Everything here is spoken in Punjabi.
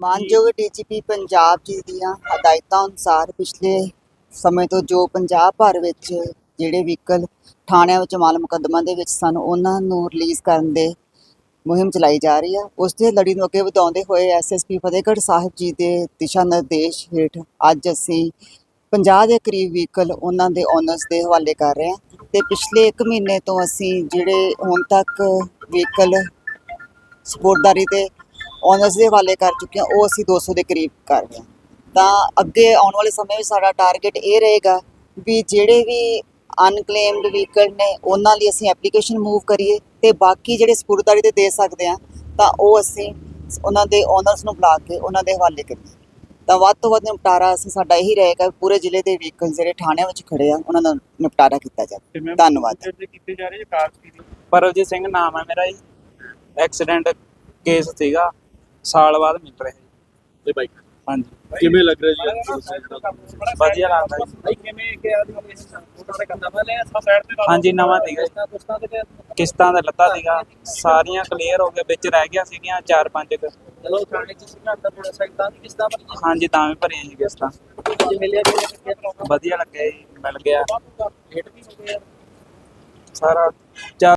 ਮਾਨਯੋਗ ਡੀਜੀਪੀ ਪੰਜਾਬ ਜੀ ਦੀਆਂ ਹਦਾਇਤਾਂ ਅਨੁਸਾਰ ਪਿਛਲੇ ਸਮੇਂ ਤੋਂ ਜੋ ਪੰਜਾਬ ਭਰ ਵਿੱਚ ਜਿਹੜੇ ਵਹੀਕਲ ਥਾਣਿਆਂ ਵਿੱਚ ਮਾਲ ਮੁਕੱਦਮਾ ਦੇ ਵਿੱਚ ਸਨ ਉਹਨਾਂ ਨੂੰ ਰਿਲੀਜ਼ ਕਰਨ ਦੇ ਮੁਹਿੰਮ ਚਲਾਈ ਜਾ ਰਹੀ ਆ। ਉਸ ਦੇ ਲੜੀ ਨੂੰ ਅੱਗੇ ਵਧਾਉਂਦੇ ਹੋਏ ਐਸਐਸਪੀ ਫਤਿਹਗੜ੍ਹ ਸਾਹਿਬ ਜੀ ਦੇ ਦਿਸ਼ਾ ਨਿਰਦੇਸ਼ ਹੇਠ ਅੱਜ ਅਸੀਂ 50 ਦੇ ਕਰੀਬ ਵਹੀਕਲ ਉਹਨਾਂ ਦੇ ਓਨਰਸ ਦੇ ਹਵਾਲੇ ਕਰ ਰਹੇ ਹਾਂ ਤੇ ਪਿਛਲੇ 1 ਮਹੀਨੇ ਤੋਂ ਅਸੀਂ ਜਿਹੜੇ ਹੁਣ ਤੱਕ ਵਹੀਕਲ ਸਪੋਰਟਦਾਰੀ ਤੇ ਓਨਰਸ ਦੇ ਹਵਾਲੇ ਕਰ ਚੁੱਕੇ ਹਾਂ ਉਹ ਅਸੀਂ 200 ਦੇ ਕਰੀਬ ਕਰ ਰਹੇ ਹਾਂ। ਤਾਂ ਅੱਗੇ ਆਉਣ ਵਾਲੇ ਸਮੇਂ ਵਿੱਚ ਸਾਡਾ ਟਾਰਗੇਟ ਇਹ ਰਹੇਗਾ ਵੀ ਜਿਹੜੇ ਵੀ ਅਨਕਲੇਮਡ ਵਹੀਕਲ ਨੇ ਉਹਨਾਂ ਲਈ ਅਸੀਂ ਐਪਲੀਕੇਸ਼ਨ ਮੂਵ ਕਰੀਏ ਤੇ ਬਾਕੀ ਜਿਹੜੇ ਸਪੁਰਦਾਰੀ ਤੇ ਦੇ ਸਕਦੇ ਆ ਤਾਂ ਉਹ ਅਸੀਂ ਉਹਨਾਂ ਦੇ ਓਨਰਸ ਨੂੰ ਬੁਲਾ ਕੇ ਉਹਨਾਂ ਦੇ ਹਵਾਲੇ ਕਰੀਏ। ਤਾਂ ਵੱਧ ਤੋਂ ਵੱਧ ਨਿਪਟਾਰਾ ਅਸੀਂ ਸਾਡਾ ਇਹੀ ਰਹੇਗਾ ਪੂਰੇ ਜ਼ਿਲ੍ਹੇ ਦੇ ਵਹੀਕਲ ਜਿਹੜੇ ਥਾਣਿਆਂ ਵਿੱਚ ਖੜੇ ਆ ਉਹਨਾਂ ਦਾ ਨਿਪਟਾਰਾ ਕੀਤਾ ਜਾਵੇ। ਧੰਨਵਾਦ। ਕੀਤੇ ਜਾ ਰਹੇ ਕਾਰ ਸਪੀਡ ਪਰਵਜੀਤ ਸਿੰਘ ਨਾਮ ਹੈ ਮੇਰਾ ਜੀ। ਐਕਸੀਡੈਂਟ ਕੇਸ ਸੀਗਾ। ਸਾਲ ਬਾਅਦ ਮਿਲ ਰਿਹਾ ਜੀ। ਤੇ ਬਾਈਕ। ਹਾਂਜੀ। ਕਿਵੇਂ ਲੱਗ ਰਿਹਾ ਜੀ? ਵਧੀਆ ਲੱਗਦਾ ਜੀ। ਬਾਈਕ ਕਿਵੇਂ ਕਿ ਆਦਮੀ ਨੇ ਮੋਟਰ ਦੇ ਕੰਦਾ ਮੈਂ ਲਿਆ ਸਾ ਸਾਈਡ ਤੇ ਹਾਂਜੀ, ਨਵਾਂ ਸੀਗਾ ਜੀ। ਦੋਸਤਾਂ ਦੇ ਕਿਸ਼ਤਾਂ ਦਾ ਲੱਤਾ ਸੀਗਾ। ਸਾਰੀਆਂ ਕਲੀਅਰ ਹੋ ਗਏ ਵਿੱਚ ਰਹਿ ਗਿਆ ਸੀਗੀਆਂ ਚਾਰ ਪੰਜ ਕੁ। ਚਲੋ ਥਾਣੇ ਚ ਸਿੱਧਾ ਅੰਦਰ ਥੋੜਾ ਸਾਈਡਾਂ ਦੀ ਕਿਸ ਦਾ ਹਾਂਜੀ ਤਾਂ ਵੀ ਭਰੀਆਂ ਸੀ ਕਿਸ਼ਤਾਂ। ਜੇ ਮਿਲਿਆ ਕਿਹੜਾ ਵਧੀਆ ਲੱਗਿਆ ਜੀ ਮਿਲ ਗਿਆ। ਹੇਟ ਵੀ ਹੋ ਗਿਆ। ਸਾਰਾ ਚਾਰ